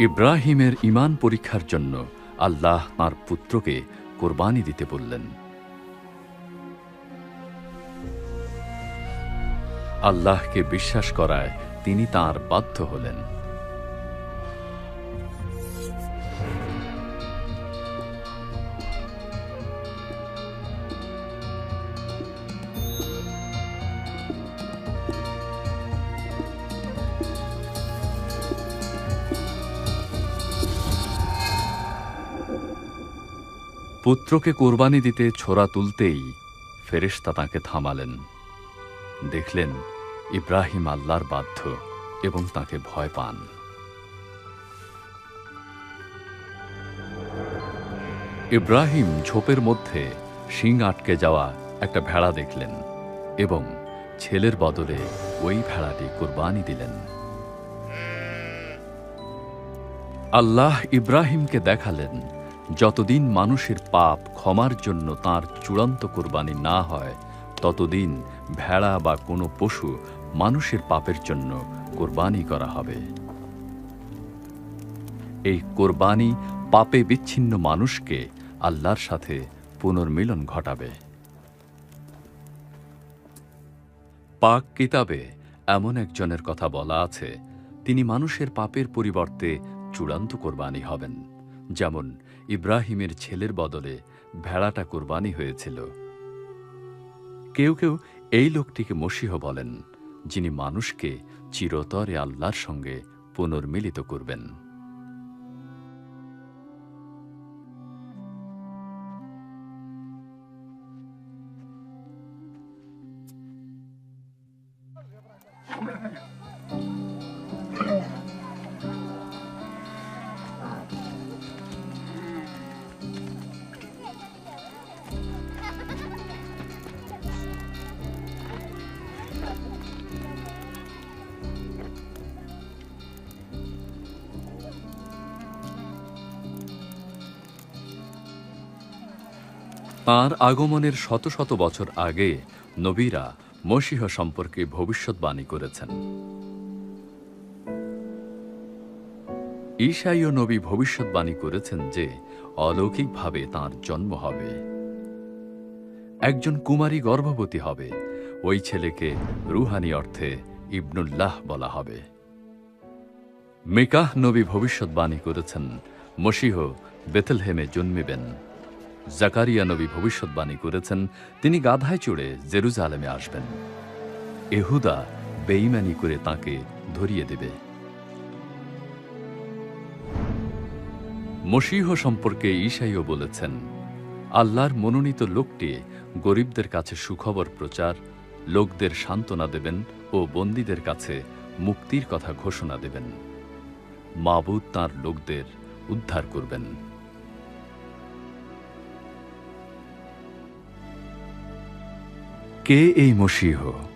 ইব্রাহিমের ইমান পরীক্ষার জন্য আল্লাহ তাঁর পুত্রকে কোরবানি দিতে বললেন। আল্লাহকে বিশ্বাস করায় তিনি তার বাধ্য হলেন। পুত্রকে কোরবানি দিতে ছোড়া তুলতেই ফেরেশতা তাঁকে থামালেন। দেখলেন ইব্রাহিম আল্লাহর বাধ্য এবং তাকে ভয় পান। ইব্রাহিম ঝোপের মধ্যে শিং আটকে যাওয়া একটা ভেড়া দেখলেন এবং ছেলের বদলে ওই ভেড়াটি কোরবানি দিলেন। আল্লাহ ইব্রাহিমকে দেখালেন যতদিন মানুষের পাপ ক্ষমার জন্য তার চূড়ান্ত কোরবানি না হয়, ততদিন ভেড়া বা কোনো পশু মানুষের পাপের জন্য কোরবানি করা হবে। এই কোরবানি পাপে বিচ্ছিন্ন মানুষকে আল্লাহর সাথে পুনর্মিলন ঘটাবে। পাক কিতাবে এমন একজনের কথা বলা আছে, তিনি মানুষের পাপের পরিবর্তে চূড়ান্ত কোরবানি হবেন। যেমন ইব্রাহিমের ছেলের বদলে ভেড়াটা কোরবানি হয়েছিল। কেউ কেউ এই লোকটিকে মসিহ বলেন, যিনি মানুষকে চিরতরে আল্লাহর সঙ্গে পুনর্মিলিত করবেন। তাঁর আগমনের শত শত বছর আগে নবীরা মসিহ সম্পর্কে ভবিষ্যৎবাণী করেছেন। ঈশাইয় নবী ভবিষ্যৎবাণী করেছেন যে অলৌকিকভাবে তাঁর জন্ম হবে। একজন কুমারী গর্ভবতী হবে। ওই ছেলেকে রুহানি অর্থে ইবনুল্লাহ বলা হবে। মেকাহ নবী ভবিষ্যৎবাণী করেছেন, মসিহ বেথলহেমে জন্মিবেন। জাকারিয়া নবী ভবিষ্যৎবাণী করেছেন, তিনি গাধায় চড়ে জেরুজালেমে আসবেন। এহুদা বেইমানি করে তাকে ধরিয়ে দেবে। মসিহ সম্পর্কে ঈশাইও বলেছেন, আল্লাহর মনোনীত লোকটি গরিবদের কাছে সুখবর প্রচার, লোকদের সান্ত্বনা দেবেন ও বন্দীদের কাছে মুক্তির কথা ঘোষণা দেবেন। মাবুদ তার লোকদের উদ্ধার করবেন। কে এই মসিহ?